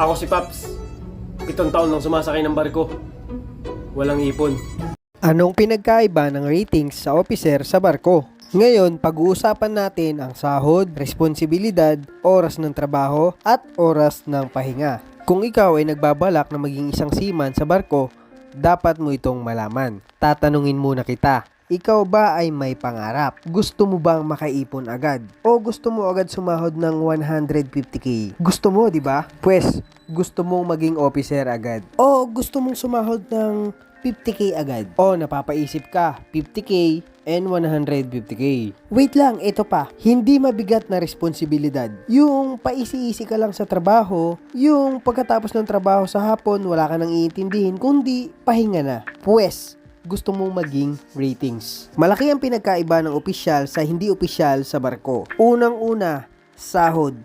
Ako si Paps. Pitong taon nang sumasakay ng barko. Walang ipon. Anong pinagkaiba ng ratings sa officer sa barko? Ngayon, pag-uusapan natin ang sahod, responsibilidad, oras ng trabaho, at oras ng pahinga. Kung ikaw ay nagbabalak na maging isang seaman sa barko, dapat mo itong malaman. Tatanungin muna kita, ikaw ba ay may pangarap? Gusto mo bang makaipon agad? O gusto mo agad sumahod ng 150k? Gusto mo, di ba? Pwes, gusto mong maging officer agad. O gusto mong sumahod ng 50k agad. O napapaisip ka, 50k and 150k. Wait lang, ito pa. Hindi mabigat na responsibilidad. Yung paisi-isi ka lang sa trabaho, yung pagkatapos ng trabaho sa hapon, wala ka nang iintindihin, kundi pahinga na. Pwes, gusto mong maging ratings. Malaki ang pinagkaiba ng opisyal sa hindi opisyal sa barko. Unang-una, sahod.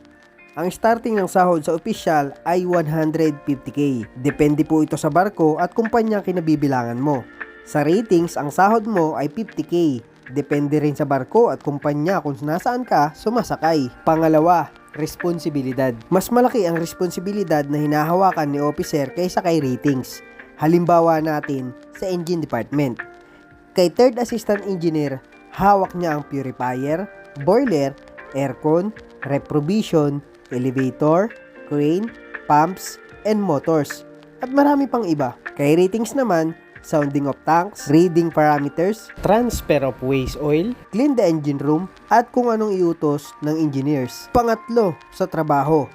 Ang starting ng sahod sa opisyal ay 150k. Depende po ito sa barko at kumpanya kinabibilangan mo. Sa ratings, ang sahod mo ay 50k. Depende rin sa barko at kumpanya kung nasaan ka sumasakay. Pangalawa, responsibilidad. Mas malaki ang responsibilidad na hinahawakan ni officer kaysa kay ratings. Halimbawa natin sa engine department. Kay third assistant engineer, hawak niya ang purifier, boiler, aircon, reprovision, elevator, crane, pumps, and motors. At marami pang iba. Kay ratings naman, sounding of tanks, reading parameters, transfer of waste oil, clean the engine room, at kung anong iutos ng engineers. Pangatlo, sa trabaho.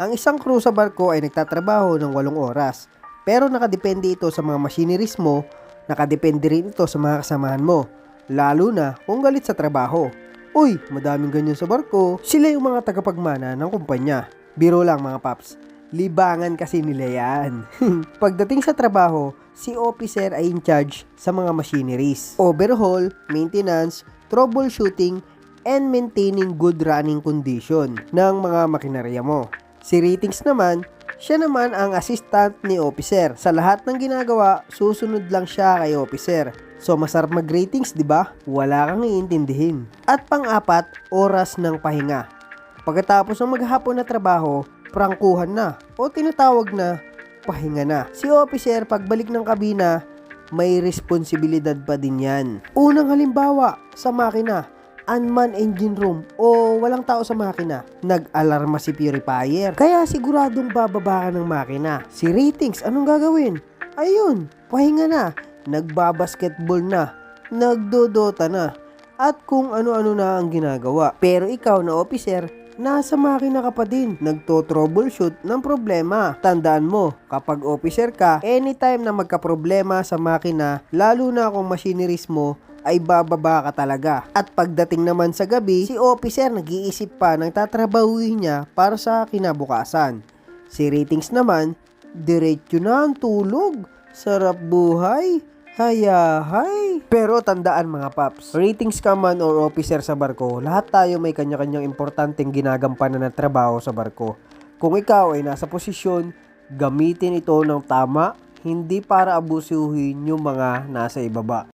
Ang isang crew sa barko ay nagtatrabaho ng 8 oras. Pero nakadepende ito sa mga machineries mo, nakadepende rin ito sa mga kasamahan mo. Lalo na kung galit sa trabaho. Uy, madaming ganyan sa barko. Sila yung mga tagapagmana ng kumpanya. Biro lang mga paps. Libangan kasi nila yan. Pagdating sa trabaho, si officer ay in charge sa mga machineries. Overhaul, maintenance, troubleshooting, and maintaining good running condition ng mga makinarya mo. Si Ratings naman, siya naman ang assistant ni officer. Sa lahat ng ginagawa, susunod lang siya kay officer. So masarap mag-ratings, 'di ba? Wala kang iintindihin. At pang-apat, oras ng pahinga. Pagkatapos ng maghapon na trabaho, prangkuhan na o tinatawag na pahinga na. Si officer pagbalik ng kabina, may responsibilidad pa din yan. Unang halimbawa, sa makina, unmanned engine room o walang tao sa makina. Nag-alarma si purifier. Kaya siguradong bababa ka ng makina. Si ratings, anong gagawin? Ayun, pahinga na. Nagbabasketball na. Nagdodota na. At kung ano-ano na ang ginagawa. Pero ikaw na officer, nasa makina ka pa din. Nagto-troubleshoot ng problema. Tandaan mo, kapag officer ka, anytime na magka-problema sa makina, lalo na kung machineries mo, ay bababa ka talaga. At pagdating naman sa gabi, si officer nag-iisip pa ng tatrabahuin niya para sa kinabukasan. Si ratings naman, diretso na ang tulog. Sarap buhay. Hayahay. Pero tandaan mga paps, ratings ka man or officer sa barko, lahat tayo may kanya-kanyang importanteng ginagampanan na trabaho sa barko. Kung ikaw ay nasa posisyon, gamitin ito ng tama, hindi para abusuhin yung mga nasa ibaba.